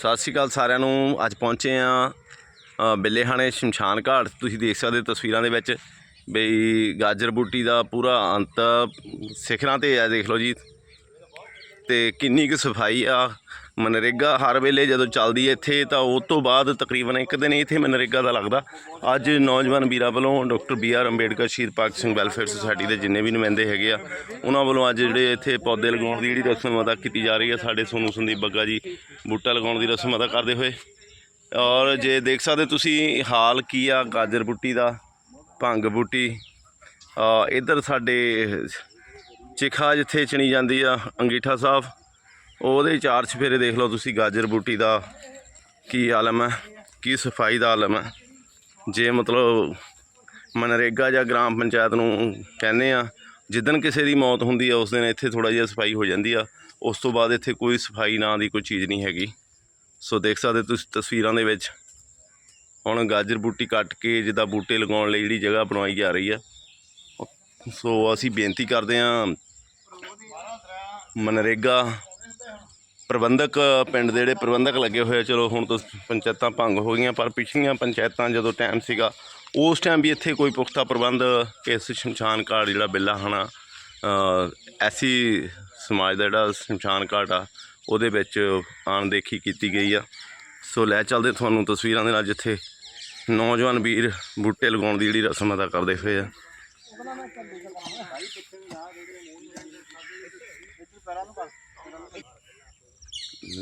ਸਤਿ ਸ਼੍ਰੀ ਅਕਾਲ ਸਾਰਿਆਂ ਨੂੰ। ਅੱਜ ਪਹੁੰਚੇ ਆ ਬਿੱਲੇਹਾਣੇ ਸ਼ਮਸ਼ਾਨ ਘਾਟ। ਤੁਸੀਂ ਦੇਖ ਸਕਦੇ ਹੋ ਤਸਵੀਰਾਂ ਦੇ ਵਿੱਚ ਬਈ ਗਾਜਰ ਬੂਟੀ ਦਾ ਪੂਰਾ ਅੰਤ ਸਿਖਰਾਂ ਤੇ ਆ, ਦੇਖ ਲਓ ਜੀ। ਤੇ ਕਿੰਨੀ ਕੁ ਸਫ਼ਾਈ ਆ। ਮਨਰੇਗਾ ਹਰ ਵੇਲੇ ਜਦੋਂ ਚੱਲਦੀ ਹੈ ਇੱਥੇ ਤਾਂ ਉਸ ਤੋਂ ਬਾਅਦ ਤਕਰੀਬਨ ਇੱਕ ਦਿਨ ਇੱਥੇ ਮਨਰੇਗਾ ਦਾ ਲੱਗਦਾ। ਅੱਜ ਨੌਜਵਾਨ ਵੀਰਾਂ ਵੱਲੋਂ ਡਾਕਟਰ ਬੀ ਆਰ ਅੰਬੇਡਕਰ ਸ਼ਹੀਦ ਭਗਤ ਸਿੰਘ ਵੈਲਫੇਅਰ ਸੁਸਾਇਟੀ ਦੇ ਜਿੰਨੇ ਵੀ ਨੁਮਾਇੰਦੇ ਹੈਗੇ ਆ ਉਹਨਾਂ ਵੱਲੋਂ ਅੱਜ ਜਿਹੜੇ ਇੱਥੇ ਪੌਦੇ ਲਗਾਉਣ ਦੀ ਜਿਹੜੀ ਰਸਮ ਅਦਾ ਕੀਤੀ ਜਾ ਰਹੀ ਹੈ ਸਾਡੇ ਸੋਨੂ ਸੰਦੀਪ ਬੱਗਾ ਜੀ ਬੂਟਾ ਲਗਾਉਣ ਦੀ ਰਸਮ ਅਦਾ ਕਰਦੇ ਹੋਏ। ਔਰ ਜੇ ਦੇਖ ਸਕਦੇ ਤੁਸੀਂ ਹਾਲ ਕੀ ਆ ਗਾਜਰ ਬੂਟੀ ਦਾ ਭੰਗ ਬੂਟੀ ਅ, ਇੱਧਰ ਸਾਡੇ ਚਿਖਾ ਜਿੱਥੇ ਚਣੀ ਜਾਂਦੀ ਆ ਅੰਗੀਠਾ ਸਾਹਿਬ ਉਹਦੇ ਚਾਰ ਚਫੇਰੇ ਦੇਖ ਲਓ ਤੁਸੀਂ, ਗਾਜਰ ਬੂਟੀ ਦਾ ਕੀ ਆਲਮ ਹੈ, ਕੀ ਸਫ਼ਾਈ ਦਾ ਆਲਮ ਹੈ। ਜੇ ਮਤਲਬ ਮਨਰੇਗਾ ਜਾਂ ਗ੍ਰਾਮ ਪੰਚਾਇਤ ਨੂੰ ਕਹਿੰਦੇ ਆ, ਜਿੱਦਣ ਕਿਸੇ ਦੀ ਮੌਤ ਹੁੰਦੀ ਆ, ਉਸ ਦਿਨ ਇੱਥੇ ਥੋੜਾ ਜਿਹਾ ਸਫ਼ਾਈ ਹੋ ਜਾਂਦੀ ਆ। ਉਸ ਤੋਂ ਬਾਅਦ ਇੱਥੇ ਕੋਈ ਸਫ਼ਾਈ ਨਾਂ ਦੀ ਕੋਈ ਚੀਜ਼ ਨਹੀਂ ਹੈਗੀ। ਸੋ ਦੇਖ ਸਕਦੇ ਤੁਸੀਂ ਤਸਵੀਰਾਂ ਦੇ ਵਿੱਚ, ਹੁਣ ਗਾਜਰ ਬੂਟੀ ਕੱਟ ਕੇ ਜਿੱਦਾਂ ਬੂਟੇ ਲਗਾਉਣ ਲਈ ਜਿਹੜੀ ਜਗ੍ਹਾ ਬਣਾਈ ਜਾ ਰਹੀ ਆ। ਸੋ ਅਸੀਂ ਬੇਨਤੀ ਕਰਦੇ ਹਾਂ ਮਨਰੇਗਾ ਪ੍ਰਬੰਧਕ ਪਿੰਡ ਦੇ ਜਿਹੜੇ ਪ੍ਰਬੰਧਕ ਲੱਗੇ ਹੋਏ ਆ, ਚਲੋ ਹੁਣ ਤਾਂ ਪੰਚਾਇਤਾਂ ਭੰਗ ਹੋ ਗਈਆਂ, ਪਰ ਪਿਛਲੀਆਂ ਪੰਚਾਇਤਾਂ ਜਦੋਂ ਟਾਈਮ ਸੀਗਾ, ਉਸ ਟਾਈਮ ਵੀ ਇੱਥੇ ਕੋਈ ਪੁਖਤਾ ਪ੍ਰਬੰਧ ਇਸ ਸ਼ਮਸ਼ਾਨ ਘਾਟ ਜਿਹੜਾ ਬਿੱਲਾ ਹਨਾ ਐਸੀ ਸਮਾਜ ਦਾ ਜਿਹੜਾ ਸ਼ਮਸ਼ਾਨ ਘਾਟ ਆ, ਉਹਦੇ ਵਿੱਚ ਅਣਦੇਖੀ ਕੀਤੀ ਗਈ ਆ। ਸੋ ਲੈ ਚੱਲਦੇ ਤੁਹਾਨੂੰ ਤਸਵੀਰਾਂ ਦੇ ਨਾਲ ਜਿੱਥੇ ਨੌਜਵਾਨ ਵੀਰ ਬੂਟੇ ਲਗਾਉਣ ਦੀ ਜਿਹੜੀ ਰਸਮ ਅਦਾ ਕਰਦੇ ਹੋਏ ਆ।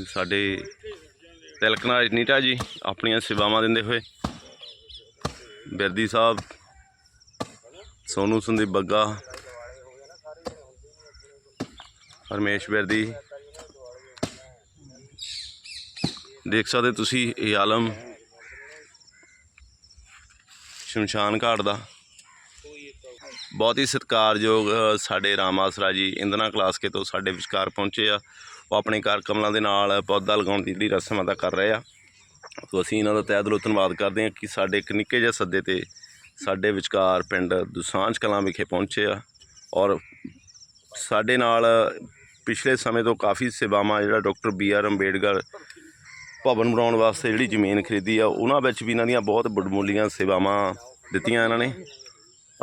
ਸਾਡੇ ਤਿਲਕਨਾਜ ਨੀਟਾ ਜੀ ਆਪਣੀਆਂ ਸੇਵਾਵਾਂ ਦਿੰਦੇ ਹੋਏ ਬਿਰਦੀ ਸਾਹਿਬ, ਸੋਨੂ ਸੰਦੀਪ ਬੱਗਾ ਪਰਮੇਸ਼ ਬਿਰਦੀ, ਦੇਖ ਸਕਦੇ ਤੁਸੀਂ ਇਹ ਆਲਮ ਸ਼ਮਸ਼ਾਨ ਘਾਟ ਦਾ। ਬਹੁਤ ਹੀ ਸਤਿਕਾਰਯੋਗ ਸਾਡੇ ਰਾਮ ਆਸਰਾ ਜੀ, ਇੰਦਨਾ ਕਲਾਸ ਕੇ ਤੋਂ ਸਾਡੇ ਵਿਚਕਾਰ ਪਹੁੰਚੇ ਆ। ਉਹ ਆਪਣੇ ਕਾਰ ਕਮਲਾਂ ਦੇ ਨਾਲ ਪੌਦਾ ਲਗਾਉਣ ਦੀ ਜਿਹੜੀ ਰਸਮ ਅਦਾ ਕਰ ਰਹੇ ਆ। ਸੋ ਅਸੀਂ ਇਹਨਾਂ ਦਾ ਤਹਿ ਦਿਲੋਂ ਧੰਨਵਾਦ ਕਰਦੇ ਹਾਂ ਕਿ ਸਾਡੇ ਇੱਕ ਨਿੱਕੇ ਜਿਹੇ ਸੱਦੇ ਤੇ ਸਾਡੇ ਵਿਚਕਾਰ ਪਿੰਡ ਦੁਸਾਂਝ ਕਲਾਂ ਵਿਖੇ ਪਹੁੰਚੇ ਆ ਔਰ ਸਾਡੇ ਨਾਲ ਪਿਛਲੇ ਸਮੇਂ ਤੋਂ ਕਾਫੀ ਸੇਵਾਵਾਂ ਜਿਹੜਾ doctor B R Ambedkar Bhavan ਬਣਾਉਣ ਵਾਸਤੇ ਜਿਹੜੀ ਜ਼ਮੀਨ ਖਰੀਦੀ ਆ, ਉਹਨਾਂ ਵਿੱਚ ਵੀ ਇਹਨਾਂ ਦੀਆਂ ਬਹੁਤ ਬੜਮੁੱਲੀਆਂ ਸੇਵਾਵਾਂ ਦਿੱਤੀਆਂ ਇਹਨਾਂ ਨੇ।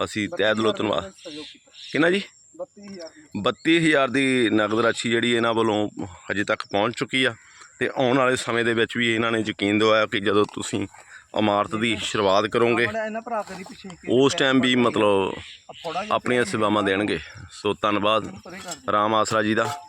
ਅਸੀਂ ਤਹਿ ਦਿਲੋਂ ਧੰਨਵਾਦ। ਕਿੰਨਾ ਜੀ? 32000 ਦੀ ਨਗਦ ਰਾਸ਼ੀ ਜਿਹੜੀ ਇਹਨਾਂ ਵੱਲੋਂ ਹਜੇ ਤੱਕ ਪਹੁੰਚ ਚੁੱਕੀ ਆ ਤੇ ਆਉਣ ਵਾਲੇ ਸਮੇਂ ਦੇ ਵਿੱਚ ਵੀ ਇਹਨਾਂ ਨੇ ਯਕੀਨ ਦਿਵਾਇਆ ਕਿ ਜਦੋਂ ਤੁਸੀਂ ਇਮਾਰਤ ਦੀ ਸ਼ੁਰੂਆਤ ਕਰੋਗੇ ਉਸ ਟਾਈਮ ਵੀ ਮਤਲਬ ਆਪਣੀਆਂ ਸੇਵਾਵਾਂ ਦੇਣਗੇ। ਸੋ ਧੰਨਵਾਦ। ਰਾਮ ਆਸਰਾ ਜੀ ਦਾ।